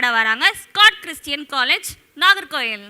பாட வராங்க. Scott Christian college Nagercoil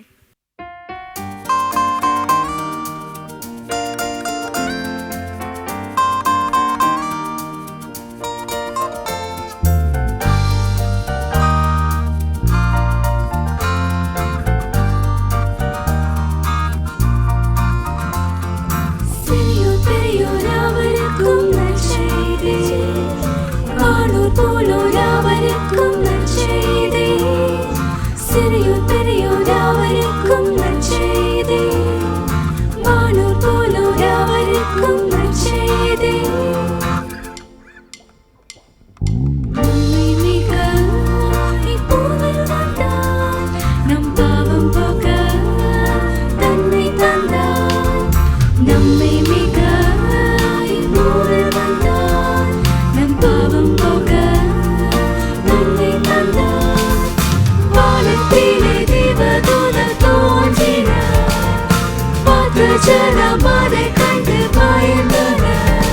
மாற்று ஜனம் அதை கண்டு பயந்தனர்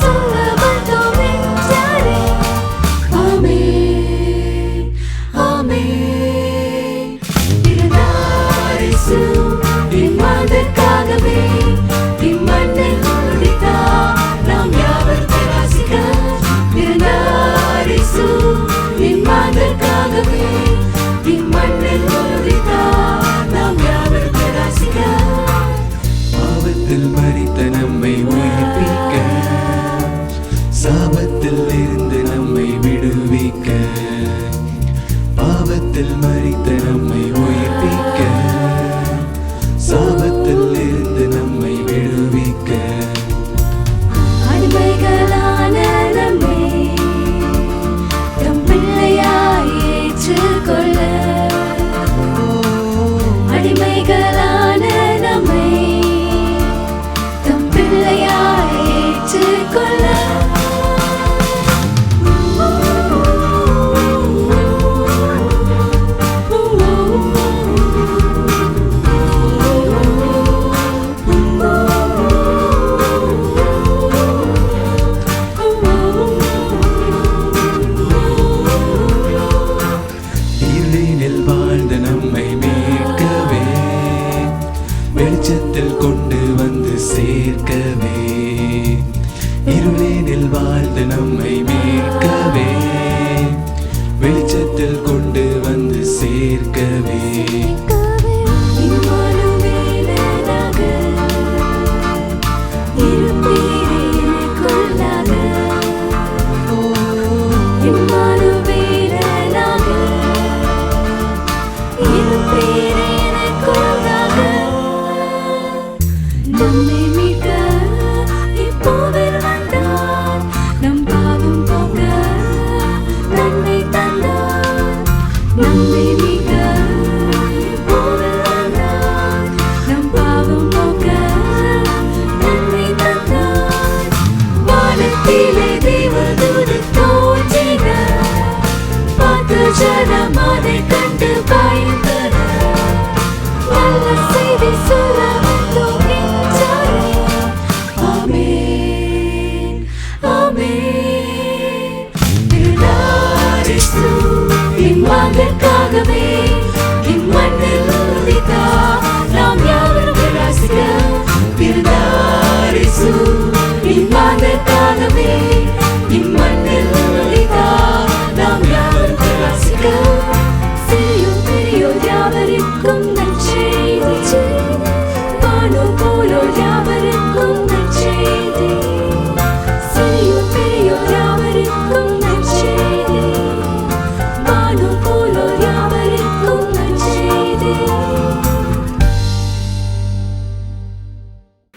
சொல்ல வந்தோமே ஆமே ஆமே. மதற்காகவே இம்மண்ணில் முடித்தார் நாம் யாவர்க்கும் ரசிக்க இருந்தாரிசு இம்மதற்காகவே tenemos mi வெளிச்சத்தில் கொண்டு வந்து சேர்க்கவே. இருளினில் வாழ்ந்து நம்மை மீட்கவே. lo llamo.